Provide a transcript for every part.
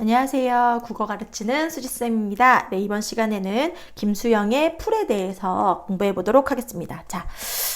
안녕하세요. 국어 가르치는 수지쌤입니다. 네, 이번 시간에는 김수영의 풀에 대해서 공부해 보도록 하겠습니다. 자,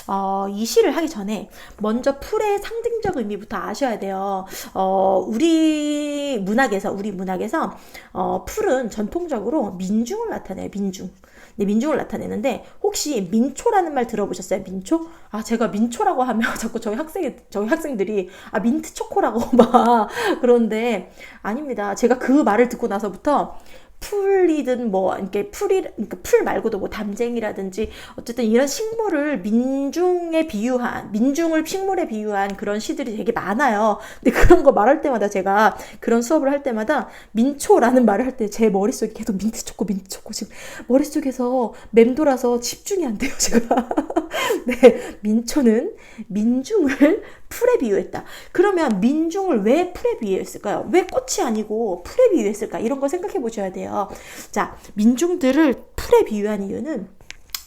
어, 이 시를 하기 전에 먼저 풀의 상징적 의미부터 아셔야 돼요. 어, 우리 문학에서, 우리 문학에서, 어, 풀은 전통적으로 민중을 나타내요. 민중. 네, 민중을 나타내는데 혹시 민초라는 말 들어보셨어요? 민초? 아 제가 민초라고 하면 자꾸 저희 학생 저희 학생들이 아 민트 초코라고 막 그런데 아닙니다. 제가 그 말을 듣고 나서부터 풀이든 뭐 이렇게 풀이 그러니까 풀 말고도 뭐 담쟁이라든지 어쨌든 이런 식물을 민중에 비유한 민중을 식물에 비유한 그런 시들이 되게 많아요. 근데 그런 거 말할 때마다 제가 그런 수업을 할 때마다 민초라는 말을 할 때 제 머릿속에 계속 민트 초코 민트 초코 지금 머릿속에서 맴돌아서 집중이 안 돼요, 제가. 네, 민초는 민중을 풀에 비유했다. 그러면 민중을 왜 풀에 비유했을까요? 왜 꽃이 아니고 풀에 비유했을까? 이런 거 생각해 보셔야 돼요. 자, 민중들을 풀에 비유한 이유는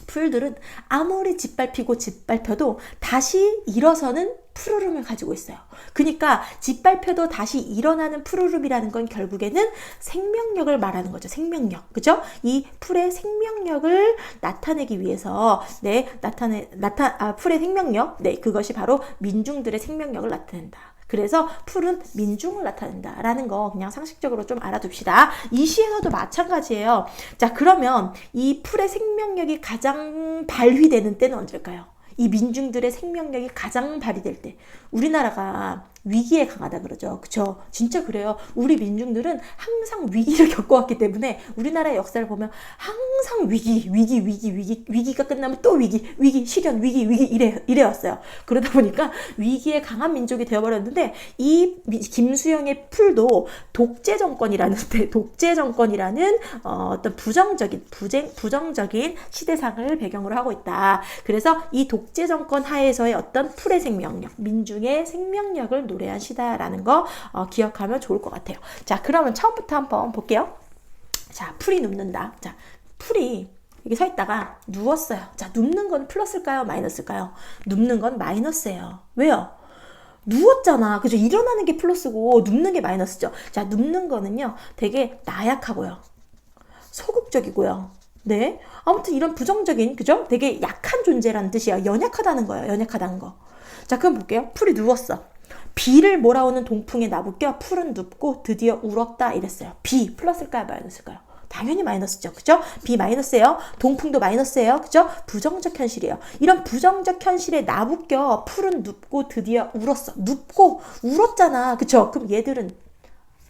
풀들은 아무리 짓밟히고 짓밟혀도 다시 일어서는 푸르름을 가지고 있어요. 그러니까 짓밟혀도 다시 일어나는 푸르름이라는 건 결국에는 생명력을 말하는 거죠. 생명력. 그죠? 이 풀의 생명력을 나타내기 위해서 네, 나타내 나타 아 풀의 생명력. 네, 그것이 바로 민중들의 생명력을 나타낸다. 그래서 풀은 민중을 나타낸다라는 거 그냥 상식적으로 좀 알아둡시다. 이 시에서도 마찬가지예요. 자, 그러면 이 풀의 생명력이 가장 발휘되는 때는 언제일까요? 이 민중들의 생명력이 가장 발휘될 때 우리나라가 위기에 강하다 그러죠. 그쵸? 진짜 그래요. 우리 민중들은 항상 위기를 겪어왔기 때문에 우리나라의 역사를 보면 항상 위기, 위기, 위기, 위기, 위기가 끝나면 또 위기, 위기, 실현, 위기, 위기 이래, 이래왔어요. 그러다 보니까 위기에 강한 민족이 되어버렸는데 이 김수영의 풀도 독재 정권이라는 독재 정권이라는 어, 어떤 부정적인, 부쟁, 부정적인 시대상을 배경으로 하고 있다. 그래서 이 독재 정권 하에서의 어떤 풀의 생명력, 민중의 생명력을 노래한 시다라는 거 어, 기억하면 좋을 것 같아요. 자, 그러면 처음부터 한번 볼게요. 자, 풀이 눕는다. 자, 풀이 이게 서 있다가 누웠어요. 자, 눕는 건 플러스일까요? 마이너스일까요? 눕는 건 마이너스예요. 왜요? 누웠잖아. 그죠? 일어나는 게 플러스고 눕는 게 마이너스죠. 자, 눕는 거는요. 되게 나약하고요. 소극적이고요. 네. 아무튼 이런 부정적인, 그죠? 되게 약한 존재라는 뜻이에요. 연약하다는 거예요. 연약하다는 거. 자, 그럼 볼게요. 풀이 누웠어. 비를 몰아오는 동풍에 나붙겨 풀은 눕고 드디어 울었다 이랬어요. 비 플러스일까요? 마이너스일까요? 당연히 마이너스죠. 그죠? 비 마이너스예요. 동풍도 마이너스예요. 그죠? 부정적 현실이에요. 이런 부정적 현실에 나붙겨 풀은 눕고 드디어 울었어. 눕고 울었잖아. 그죠? 그럼 얘들은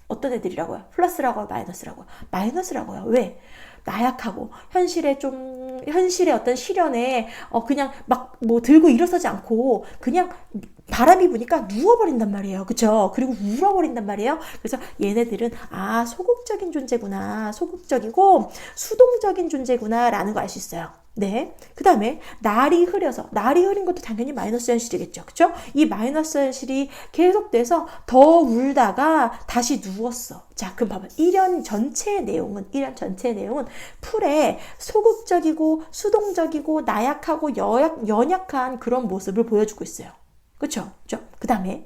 어떤 애들이라고요? 플러스라고요? 마이너스라고요? 마이너스라고요. 왜? 나약하고 현실에 좀 현실의 어떤 시련에 어 그냥 막 뭐 들고 일어서지 않고 그냥 바람이 부니까 누워버린단 말이에요. 그쵸? 그리고 울어버린단 말이에요. 그래서 얘네들은 아 소극적인 존재구나 소극적이고 수동적인 존재구나 라는 거 알 수 있어요. 네. 그 다음에 날이 흐려서 날이 흐린 것도 당연히 마이너스 현실이겠죠. 그쵸? 이 마이너스 현실이 계속돼서 더 울다가 다시 누웠어. 자, 그럼 봐봐. 1년 전체의 내용은 1년 전체의 내용은 풀에 소극적이고 수동적이고 나약하고 여약, 연약한 그런 모습을 보여주고 있어요. 그쵸? 그쵸? 그 다음에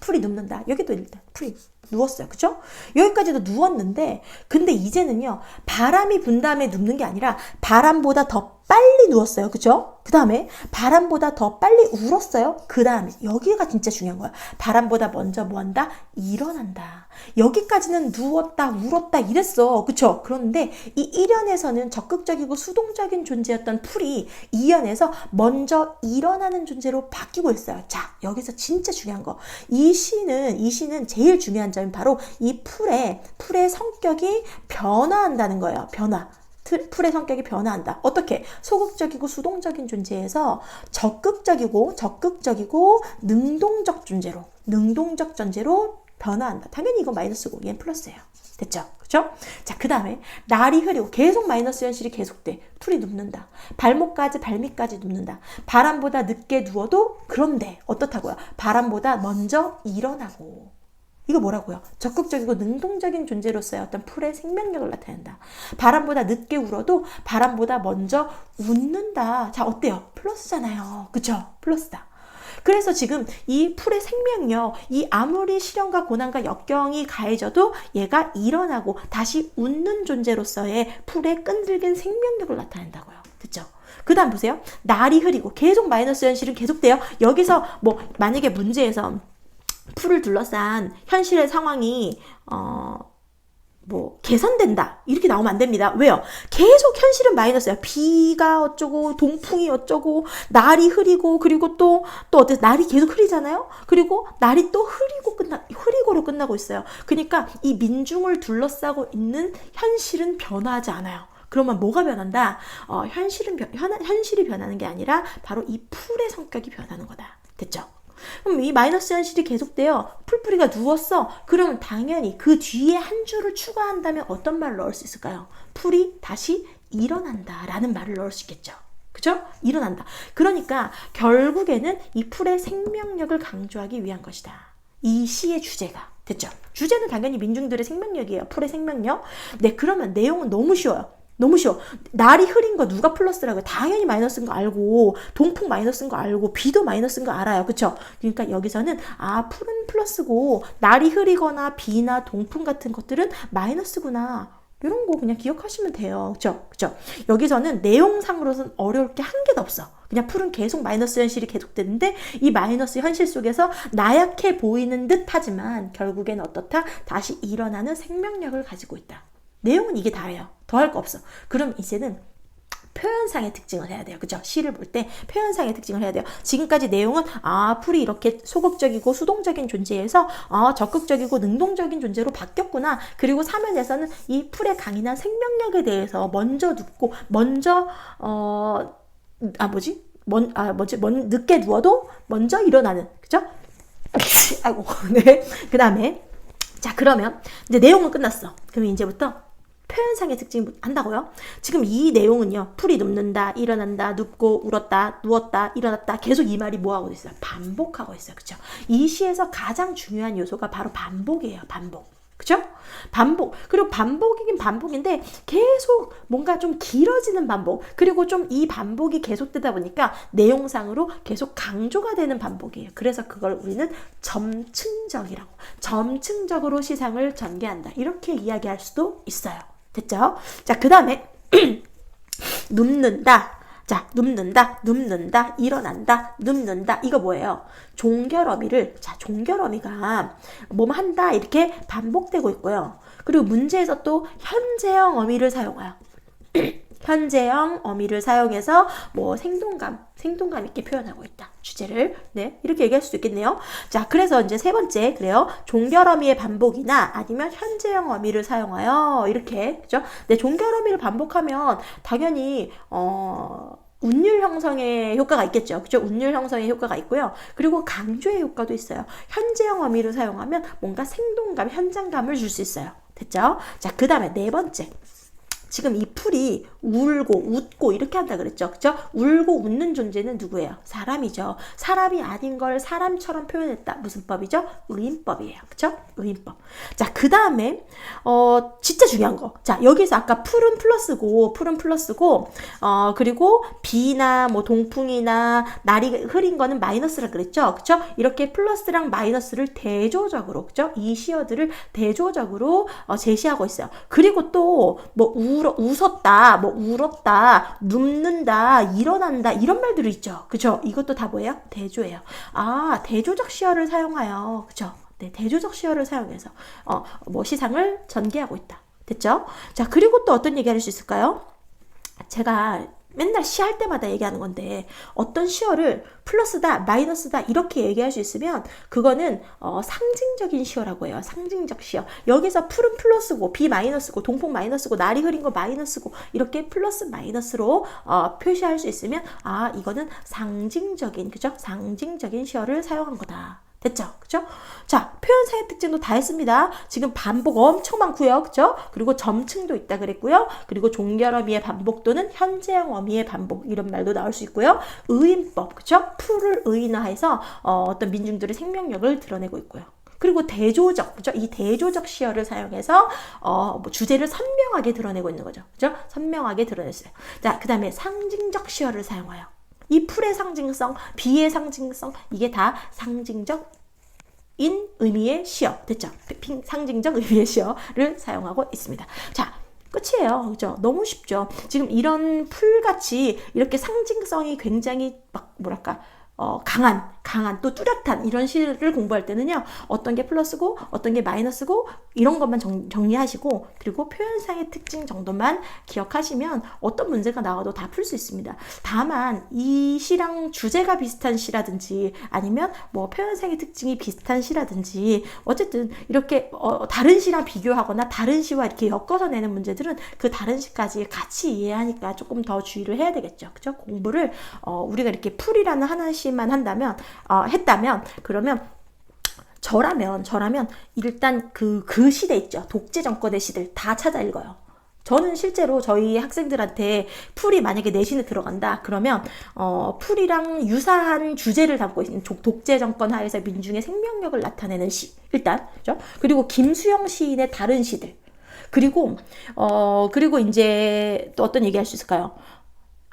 풀이 눕는다. 여기도 일단 풀이 누웠어요. 그죠? 여기까지도 누웠는데, 근데 이제는요, 바람이 분 다음에 눕는 게 아니라 바람보다 더 빨리 누웠어요. 그죠? 그 다음에 바람보다 더 빨리 울었어요. 그 다음에 여기가 진짜 중요한 거야. 바람보다 먼저 뭐 한다? 일어난다. 여기까지는 누웠다, 울었다 이랬어. 그쵸? 그런데 이 1연에서는 적극적이고 수동적인 존재였던 풀이 2연에서 먼저 일어나는 존재로 바뀌고 있어요. 자, 여기서 진짜 중요한 거. 이 시는, 이 시는 제일 중요한 점이 바로 이 풀의, 풀의 성격이 변화한다는 거예요. 변화. 풀의 성격이 변화한다. 어떻게? 소극적이고 수동적인 존재에서 적극적이고 적극적이고 능동적 존재로 능동적 존재로 변화한다. 당연히 이건 마이너스고 얘는 플러스예요. 됐죠? 그죠? 자, 그 다음에 날이 흐리고 계속 마이너스 현실이 계속돼. 풀이 눕는다. 발목까지 발밑까지 눕는다. 바람보다 늦게 누워도 그런데 어떻다고요? 바람보다 먼저 일어나고 이거 뭐라고요? 적극적이고 능동적인 존재로서의 어떤 풀의 생명력을 나타낸다. 바람보다 늦게 울어도 바람보다 먼저 웃는다. 자, 어때요? 플러스잖아요. 그쵸? 플러스다. 그래서 지금 이 풀의 생명력, 이 아무리 시련과 고난과 역경이 가해져도 얘가 일어나고 다시 웃는 존재로서의 풀의 끈질긴 생명력을 나타낸다고요. 듣죠? 그 다음 보세요. 날이 흐리고 계속 마이너스 현실은 계속돼요. 여기서 뭐 만약에 문제에서 풀을 둘러싼 현실의 상황이 어, 뭐 개선된다 이렇게 나오면 안 됩니다. 왜요? 계속 현실은 마이너스야. 비가 어쩌고 동풍이 어쩌고 날이 흐리고 그리고 또또 어때 날이 계속 흐리잖아요. 그리고 날이 또 흐리고 끝나 흐리고로 끝나고 있어요. 그러니까 이 민중을 둘러싸고 있는 현실은 변화하지 않아요. 그러면 뭐가 변한다? 어, 현실은 변, 현, 현실이 변하는 게 아니라 바로 이 풀의 성격이 변하는 거다. 됐죠? 그럼 이 마이너스 현실이 계속돼요. 풀뿌리가 누웠어. 그러면 당연히 그 뒤에 한 줄을 추가한다면 어떤 말을 넣을 수 있을까요? 풀이 다시 일어난다 라는 말을 넣을 수 있겠죠. 그죠? 일어난다. 그러니까 결국에는 이 풀의 생명력을 강조하기 위한 것이다. 이 시의 주제가. 됐죠? 주제는 당연히 민중들의 생명력이에요. 풀의 생명력. 네, 그러면 내용은 너무 쉬워요. 너무 쉬워. 날이 흐린 거 누가 플러스라고요? 당연히 마이너스인 거 알고, 동풍 마이너스인 거 알고, 비도 마이너스인 거 알아요. 그쵸? 그러니까 여기서는, 아, 풀은 플러스고, 날이 흐리거나 비나 동풍 같은 것들은 마이너스구나. 이런 거 그냥 기억하시면 돼요. 그쵸? 그쵸? 여기서는 내용상으로는 어려울 게 한 개도 없어. 그냥 풀은 계속 마이너스 현실이 계속되는데 이 마이너스 현실 속에서 나약해 보이는 듯 하지만 결국엔 어떻다? 다시 일어나는 생명력을 가지고 있다. 내용은 이게 다예요. 더 할 거 없어. 그럼 이제는 표현상의 특징을 해야 돼요. 그죠? 시를 볼 때 표현상의 특징을 해야 돼요. 지금까지 내용은 아, 풀이 이렇게 소극적이고 수동적인 존재에서 아, 적극적이고 능동적인 존재로 바뀌었구나. 그리고 사면에서는 이 풀의 강인한 생명력에 대해서 먼저 듣고 먼저 어, 아 뭐지? 먼, 아, 뭐지? 먼, 늦게 누워도 먼저 일어나는. 그죠? 아이고, 네. 그 다음에, 자, 그러면, 이제 내용은 끝났어. 그럼 이제부터 표현상의 특징 한다고요? 지금 이 내용은요. 풀이 눕는다, 일어난다, 눕고 울었다, 누웠다, 일어났다. 계속 이 말이 뭐 하고 있어요? 반복하고 있어요. 그죠? 이 시에서 가장 중요한 요소가 바로 반복이에요. 반복. 그죠? 반복. 그리고 반복이긴 반복인데 계속 뭔가 좀 길어지는 반복. 그리고 좀 이 반복이 계속되다 보니까 내용상으로 계속 강조가 되는 반복이에요. 그래서 그걸 우리는 점층적이라고. 점층적으로 시상을 전개한다. 이렇게 이야기할 수도 있어요. 됐죠? 자, 그 다음에 눕는다. 자, 눕는다, 눕는다, 일어난다, 눕는다. 이거 뭐예요? 종결어미를, 자, 종결어미가 뭐 한다, 이렇게 반복되고 있고요. 그리고 문제에서 또 현재형 어미를 사용해요. 현재형 어미를 사용해서 뭐 생동감, 생동감 있게 표현하고 있다. 주제를. 네. 이렇게 얘기할 수도 있겠네요. 자, 그래서 이제 세 번째, 그래요. 종결 어미의 반복이나 아니면 현재형 어미를 사용하여 이렇게. 그죠? 네, 종결 어미를 반복하면 당연히, 어, 운율 형성의 효과가 있겠죠. 그죠? 운율 형성의 효과가 있고요. 그리고 강조의 효과도 있어요. 현재형 어미를 사용하면 뭔가 생동감, 현장감을 줄 수 있어요. 됐죠? 자, 그 다음에 네 번째. 지금 이 풀이 울고 웃고 이렇게 한다 그랬죠. 그죠? 울고 웃는 존재는 누구예요? 사람이죠. 사람이 아닌 걸 사람처럼 표현했다. 무슨 법이죠? 의인법이에요. 그죠? 의인법. 자, 그 다음에, 어, 진짜 중요한 거. 자, 여기서 아까 풀은 플러스고, 풀은 플러스고, 어, 그리고 비나 뭐 동풍이나 날이 흐린 거는 마이너스라 그랬죠. 그죠? 이렇게 플러스랑 마이너스를 대조적으로, 그죠? 이 시어들을 대조적으로 어, 제시하고 있어요. 그리고 또 뭐 울어, 웃었다, 뭐 울었다, 눕는다, 일어난다 이런 말들이 있죠. 그죠? 이것도 다 뭐예요? 대조예요. 아, 대조적 시어를 사용하여. 그죠? 네, 대조적 시어를 사용해서 어, 뭐 시상을 전개하고 있다. 됐죠? 자, 그리고 또 어떤 얘기 할 수 있을까요? 제가 맨날 시할 때마다 얘기하는 건데 어떤 시어를 플러스다 마이너스다 이렇게 얘기할 수 있으면 그거는 어, 상징적인 시어라고 해요. 상징적 시어. 여기서 풀은 플러스고 비 마이너스고 동풍 마이너스고 날이 흐린 거 마이너스고 이렇게 플러스 마이너스로 어, 표시할 수 있으면 아 이거는 상징적인 그죠? 상징적인 시어를 사용한 거다 됐죠? 그죠? 자, 표현사의 특징도 다 했습니다. 지금 반복 엄청 많고요. 그죠? 그리고 점층도 있다 그랬고요. 그리고 종결 어미의 반복 또는 현재형 어미의 반복 이런 말도 나올 수 있고요. 의인법, 그죠? 풀을 의인화해서 어, 어떤 민중들의 생명력을 드러내고 있고요. 그리고 대조적, 그죠? 이 대조적 시어를 사용해서 어, 뭐 주제를 선명하게 드러내고 있는 거죠. 그죠? 선명하게 드러냈어요. 자, 그 다음에 상징적 시어를 사용하여. 이 풀의 상징성, 비의 상징성, 이게 다 상징적 인 의미의 시어 됐죠? 핑- 상징적 의미의 시어를 사용하고 있습니다. 자. 끝이에요. 그죠? 너무 쉽죠? 지금 이런 풀같이 이렇게 상징성이 굉장히 막, 뭐랄까, 어, 강한, 강한, 또 뚜렷한 이런 시를 공부할 때는요, 어떤 게 플러스고, 어떤 게 마이너스고, 이런 것만 정, 정리하시고, 그리고 표현상의 특징 정도만 기억하시면 어떤 문제가 나와도 다 풀 수 있습니다. 다만, 이 시랑 주제가 비슷한 시라든지, 아니면 뭐 표현상의 특징이 비슷한 시라든지, 어쨌든 이렇게 어, 다른 시랑 비교하거나 다른 시와 이렇게 엮어서 내는 문제들은 그 다른 시까지 같이 이해하니까 조금 더 주의를 해야 되겠죠. 그죠? 공부를, 어, 우리가 이렇게 풀이라는 하나씩만 한다면, 어, 했다면, 그러면 저라면 저라면 일단 그그 시대 있죠 독재 정권의 시들 다 찾아 읽어요. 저는 실제로 저희 학생들한테 풀이 만약에 내신에 들어간다 그러면 어 풀이랑 유사한 주제를 담고 있는 조- 독재 정권 하에서 민중의 생명력을 나타내는 시 일단 그죠? 그리고 김수영 시인의 다른 시들 그리고 어 그리고 이제 또 어떤 얘기할 수 있을까요?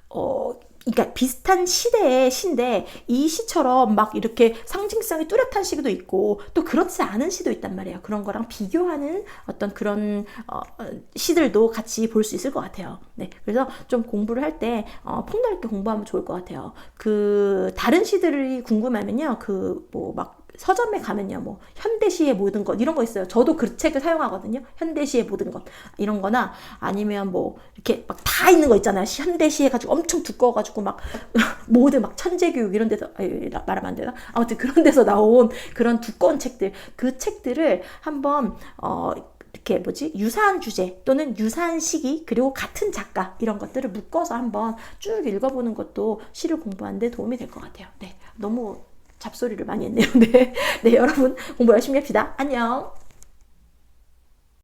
어, 그러니까 비슷한 시대의 시인데 이 시처럼 막 이렇게 상징성이 뚜렷한 시도 있고 또 그렇지 않은 시도 있단 말이에요. 그런 거랑 비교하는 어떤 그런 어, 어, 시들도 같이 볼 수 있을 것 같아요. 네, 그래서 좀 공부를 할때 어, 폭넓게 공부하면 좋을 것 같아요. 그 다른 시들이 궁금하면요, 그 뭐 막 서점에 가면요, 뭐 현대시의 모든 것 이런 거 있어요. 저도 그 책을 사용하거든요. 현대시의 모든 것 이런 거나 아니면 뭐 이렇게 막 다 있는 거 있잖아요. 시- 현대시 해가지고 엄청 두꺼워가지고 막 모든 막 천재교육 이런 데서 말하면 안 되나? 아무튼 그런 데서 나온 그런 두꺼운 책들 그 책들을 한번 어 이렇게 뭐지 유사한 주제 또는 유사한 시기 그리고 같은 작가 이런 것들을 묶어서 한번 쭉 읽어보는 것도 시를 공부하는데 도움이 될 것 같아요. 네, 너무 잡소리를 많이 했네요. 네, 네 여러분 공부 열심히 합시다. 안녕.